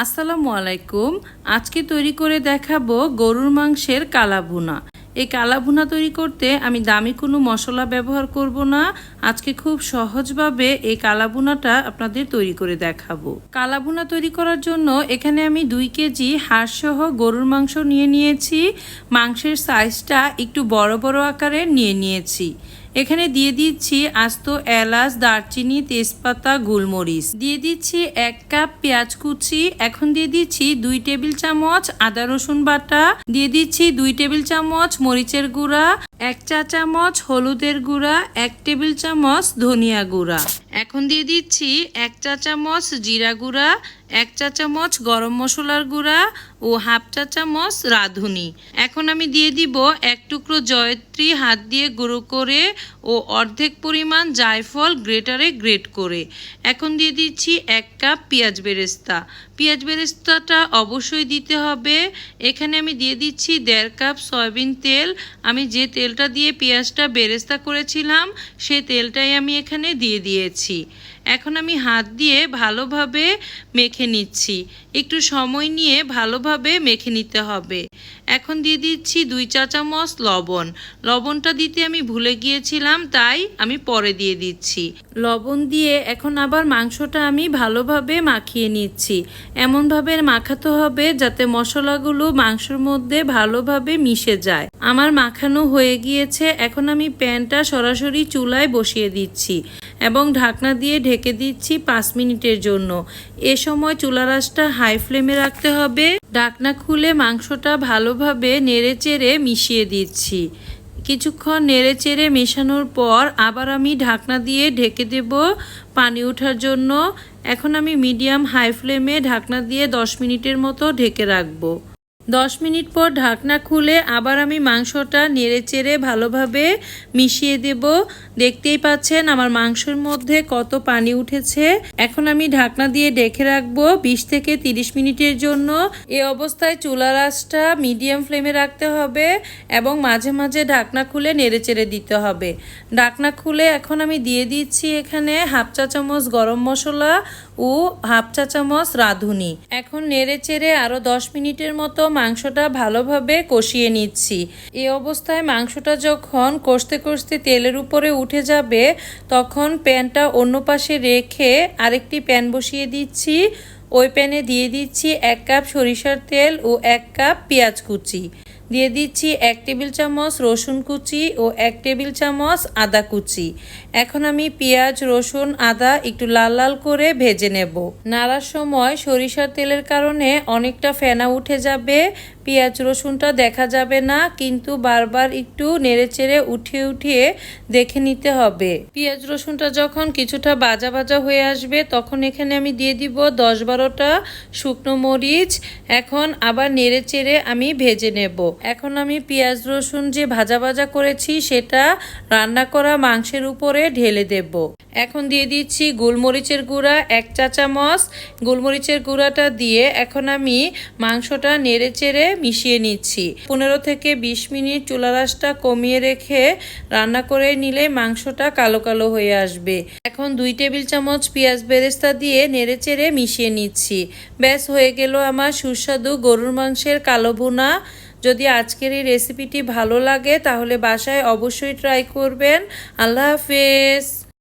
আসসালামু আলাইকুম। আজকে তৈরি করে দেখাবো গরুর মাংসের কালাভুনা। এই কালাভুনা তৈরি করতে আমি দামি কোনো মশলা ব্যবহার করব না। আজকে খুব সহজভাবে এই কালাভুনাটা আপনাদের তৈরি করে দেখাবো। কালাভুনা তৈরি করার জন্য এখানে আমি দুই কেজি হাড়সহ গরুর মাংস নিয়ে নিয়েছি। মাংসের সাইজটা একটু বড় বড় আকারে নিয়ে নিয়েছি। এখানে দিয়ে দিচ্ছি আস্ত এলাচ, দারচিনি, তেজপাতা, গোলমরিচ। দিয়ে দিচ্ছি এক কাপ পেঁয়াজ কুচি। এখন দিয়ে দিচ্ছি দুই টেবিল চামচ আদা রসুন বাটা। দিয়ে দিচ্ছি দুই টেবিল চামচ মরিচের গুঁড়া, এক চা চামচ হলুদের গুঁড়া, এক টেবিল চামচ ধনিয়া গুঁড়া। এখন দিয়ে দিচ্ছি এক চা চামচ জিরা গুঁড়া, এক চা চামচ গরম মশলার গুঁড়া ও হাফ চা চামচ রাঁধুনি। এখন আমি দিয়ে দিব এক টুকরো জয়ত্রী হাত দিয়ে গুঁড়ো করে ও অর্ধেক পরিমাণ জায়ফল গ্রেটারে গ্রেট করে। এখন দিয়ে দিচ্ছি এক কাপ পেঁয়াজ বেরেস্তা। পেঁয়াজ বেরেস্তাটা অবশ্যই দিতে হবে। এখানে আমি দিয়ে দিচ্ছি দেড় কাপ সয়াবিন তেল। আমি যে তেলটা দিয়ে পেঁয়াজটা বেরেস্তা করেছিলাম সেই তেলটাই আমি এখানে দিয়ে দিয়েছি। এখন আমি হাত দিয়ে ভালোভাবে মেখে নিচ্ছি। একটু সময় নিয়ে ভালোভাবে মেখে নিতে হবে। এখন দিয়ে দিচ্ছি দুই চা চামচ লবণ। লবণটা দিতে আমি ভুলে গিয়েছিলাম, তাই আমি পরে দিয়ে দিচ্ছি। লবণ দিয়ে এখন আবার মাংসটা আমি ভালোভাবে মাখিয়ে নিচ্ছি। এমনভাবে মাখাতে হবে যাতে মশলাগুলো মাংসের মধ্যে ভালোভাবে মিশে যায়। আমার মাখানো হয়ে গিয়েছে, এখন আমি প্যানটা সরাসরি চুলায় বসিয়ে দিচ্ছি। এবং ঢাকনা দিয়ে ঢেকে দিচ্ছি পাঁচ মিনিটের জন্য। এ সময় চুলা রাসটা হাই ফ্লেমে রাখতে হবে। ঢাকনা খুলে মাংসটা ভালোভাবে নেড়ে চেড়ে মিশিয়ে দিচ্ছি। কিছুক্ষণ নেড়ে চেড়ে মেশানোর পর আবার আমি ঢাকনা দিয়ে ঢেকে দেব পানি ওঠার জন্য। এখন আমি মিডিয়াম হাই ফ্লেমে ঢাকনা দিয়ে দশ মিনিটের মতো ঢেকে রাখব। দশ মিনিট পর ঢাকনা খুলে আবার আমি মাংসটা নেড়ে চেড়ে ভালোভাবে মিশিয়ে দেব। দেখতেই পাচ্ছেন আমার মাংসের মধ্যে কত পানি উঠেছে। এখন আমি ঢাকনা দিয়ে ডেকে রাখব বিশ থেকে তিরিশ মিনিটের জন্য। এ অবস্থায় চুলার আঁচটা মিডিয়াম ফ্লেমে রাখতে হবে এবং মাঝে মাঝে ঢাকনা খুলে নেড়ে চেড়ে দিতে হবে। ঢাকনা খুলে এখন আমি দিয়ে দিচ্ছি এখানে হাফ চা চামচ গরম মশলা ও হাফ চা চামচ রাঁধুনি। এখন নেড়ে চেড়ে আরও দশ মিনিটের মতো মাংসটা ভালোভাবে কষিয়ে নিচ্ছি। এই অবস্থায় মাংসটা যখন কষতে কষতে তেলের উপরে উঠে যাবে, তখন প্যানটা অন্য পাশে রেখে আরেকটি প্যান বসিয়ে দিচ্ছি। ওই প্যানে দিয়ে দিচ্ছি এক কাপ সরিষার তেল ও এক কাপ পেঁয়াজ কুচি। দিয়ে দিচ্ছি এক টেবিল চামচ রসুন কুচি ও এক টেবিল চামচ আদা কুচি। এখন আমি পেঁয়াজ, রসুন, আদা একটু লাল লাল করে ভেজে নেব। নাড়ার সময় সরিষার তেলের কারণে অনেকটা ফেনা উঠে যাবে পেঁয়াজ রসুনটা দেখা যাবে না, কিন্তু বারবার একটু নেড়েচেড়ে উঠিয়ে উঠিয়ে দেখে নিতে হবে। পেঁয়াজ রসুনটা যখন কিছুটা বাজা বাজা হয়ে আসবে, তখন এখানে আমি দিয়ে দিব দশ বারোটা শুকনো মরিচ। এখন আবার নেড়েচেড়ে আমি ভেজে নেব। এখন আমি পেঁয়াজ রসুন যে ভাজা ভাজা করেছি, সেটা রান্না করা মাংসের উপরে ঢেলে দেব। এখন দিয়ে দিচ্ছি গোলমরিচের গুঁড়া, এক চা চামচ। গোলমরিচের গুঁড়াটা দিয়ে এখন আমি মাংসটা নেড়ে চেড়ে মিশিয়ে নিচ্ছি। পনেরো থেকে বিশ মিনিট চুলা রাসটা কমিয়ে রেখে রান্না করে নিলে মাংসটা কালো কালো হয়ে আসবে। এখন দুই টেবিল চামচ পেঁয়াজ বেরেস্তা দিয়ে নেড়ে চেড়ে মিশিয়ে নিচ্ছি। ব্যাস, হয়ে গেল আমার সুস্বাদু গরুর মাংসের কালো ভুনা। যদি আজকের এই রেসিপিটি ভালো লাগে তাহলে বাসায় অবশ্যই ট্রাই করবেন। আল্লাহ হাফেজ।